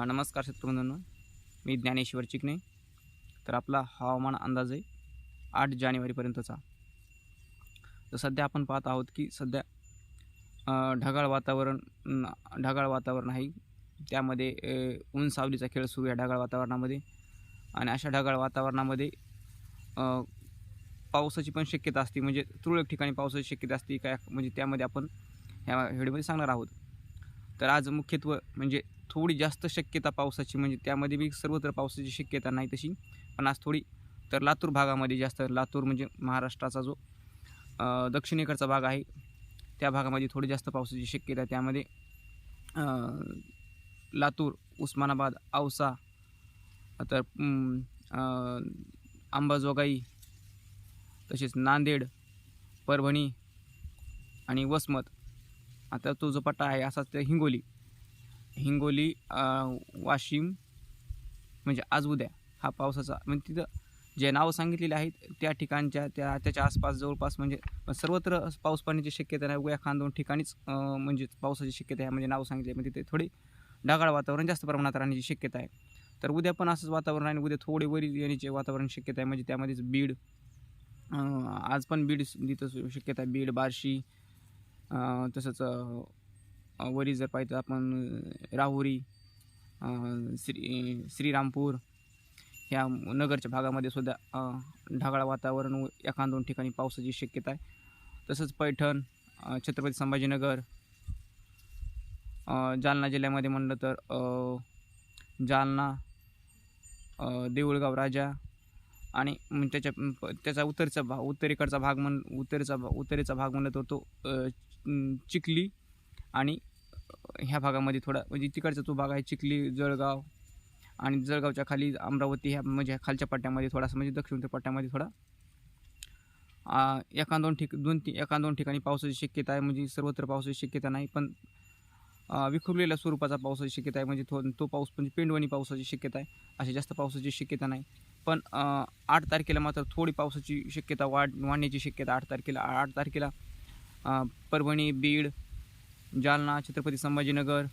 हा, नमस्कार शेतकऱ्यांनो मी ज्ञानेश्वर चिकणे तर आपला हवामान अंदाज आहे आठ जानेवारीपर्यंतचा. तर सध्या आपण पाहत आहोत की सध्या ढगाळ वातावरण ढगाळ वातावरण आहे. त्यामध्ये ऊन सावलीचा खेळ सुरू आहे ढगाळ वातावरणामध्ये. आणि अशा ढगाळ वातावरणामध्ये पावसाची पण शक्यता असते. म्हणजे तुरळक ठिकाणी पावसाची शक्यता असते. काय म्हणजे त्यामध्ये आपण ह्या व्हिडिओमध्ये सांगणार आहोत. तर आज मुख्यत्व म्हणजे थोडी जास्त शक्यता पावसाची म्हणजे त्यामध्ये बी सर्वत्र पावसाची शक्यता नाही तशी. पण आज थोडी तर लातूर भागामध्ये जास्त लातूर म्हणजे महाराष्ट्राचा जो दक्षिणेकडचा भाग आहे त्या भागामध्ये थोडी जास्त पावसाची शक्यता त्यामध्ये लातूर उस्मानाबाद औसा तर आंबाजोगाई अंबाजोगाई तसेच नांदेड परभणी आणि वसमत. आता तो जो पट्टा आहे असाच ते हिंगोली. हिंगोली वाशिम म्हणजे आज उद्या हा पावसाचा म्हणजे तिथं जे नावं सांगितलेली आहेत त्या ठिकाणच्या त्या त्याच्या आसपास जवळपास म्हणजे सर्वत्र पाऊस पाण्याची शक्यता नाही उद्या खान दोन ठिकाणीच म्हणजे पावसाची शक्यता आहे. म्हणजे नाव सांगितले म्हणजे तिथे थोडी ढगाळ वातावरण जास्त प्रमाणात राहण्याची शक्यता आहे. तर उद्या पण असंच वातावरण आहे आणि उद्या थोडे वरी येण्याचे वातावरण शक्यता आहे. म्हणजे त्यामध्येच बीड आज पण बीड तिथं शक्यता आहे. बीड बार्शी तसंच वरी जर पाहिजे तर आपण राहुरी श्री श्रीरामपूर ह्या नगरच्या भागामध्ये सुद्धा ढगाळ वातावरण व एखाद दोन ठिकाणी पावसाची शक्यता आहे. तसंच पैठण छत्रपती संभाजीनगर जालना जिल्ह्यामध्ये म्हणलं तर जालना देऊळगाव राजा आणि त्याच्या प- त्याचा उत्तरेचा भाग उत्तरेकडचा भाग म्हण उत्तरेचा भा उत्तरेचा भाग म्हणलं तर तो चिखली आणि ह्या भागामध्ये थोडा म्हणजे तिकडचा तो भाग आहे चिखली जळगाव आणि जळगावच्या खाली अमरावती ह्या म्हणजे खालच्या पट्ट्यामध्ये थोडासा म्हणजे दक्षिण पट्ट्यामध्ये थोडा एका दोन ठिक दोन ती एका दोन ठिकाणी पावसाची शक्यता आहे म्हणजे सर्वत्र पावसाची शक्यता नाही पण विखुरलेल्या स्वरूपाचा पावसाची शक्यता आहे म्हणजे तो तो पाऊस म्हणजे पेंडवणी पावसाची शक्यता आहे अशी जास्त पावसाची शक्यता नाही. पण आठ तारखेला मात्र थोडी पावसाची शक्यता वाढ वाढण्याची शक्यता आठ तारखेला आठ तारखेला परभणी बीड जालना छत्रपती संभाजीनगर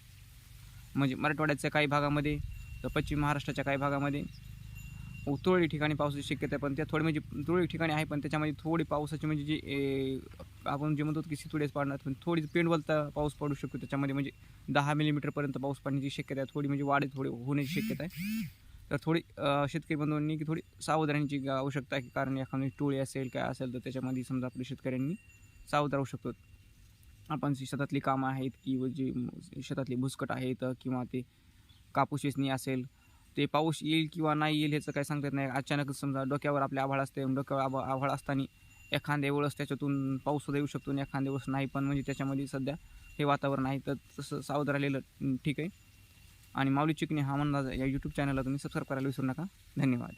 म्हणजे मराठवाड्याच्या काही भागामध्ये तर पश्चिम महाराष्ट्राच्या काही भागामध्ये. तुरळी ठिकाणी पावसाची शक्यता आहे पण त्या थोडी म्हणजे तुरळी ठिकाणी आहे पण त्याच्यामध्ये थोडी पावसाची म्हणजे जी आपण जे म्हणतो की सितुडेच पाडणार पण थोडी पेंडवलता पाऊस पडू शकतो त्याच्यामध्ये म्हणजे दहा मिलीमीटरपर्यंत पाऊस पडण्याची शक्यता आहे थोडी म्हणजे वाढ थोडी होण्याची शक्यता आहे. तर थोडी शेतकरी बंधूंनी की थोडी सावधानीची आवश्यकता आहे कारण एखादी टोळी असेल काय असेल तर त्याच्यामध्ये समजा आपल्या शेतकऱ्यांनी सावध राहू शकतो. आपण जी शेतातली कामं आहेत किंवा जी शेतातली भुसकट आहेत किंवा ते कापूस वेचणी असेल ते पाऊस येईल किंवा नाही येईल ह्याचं काही सांगता येत नाही. अचानक समजा डोक्यावर आपल्या आभाळ असते डोक्यावर आभा आभाळ असताना एखाद्या वेळेस त्याच्यातून पाऊस सुद्धा येऊ शकतो आणि एखाद्या वेळेस नाही पण म्हणजे त्याच्यामध्ये सध्या हे वातावरण आहे. तर तसं सावध राहिलेलं ठीक आहे. आणि माऊली चिकणी हा अंदाज या यूट्यूब चॅनलला तुम्ही सबस्क्राईब करायला विसरू नका. धन्यवाद.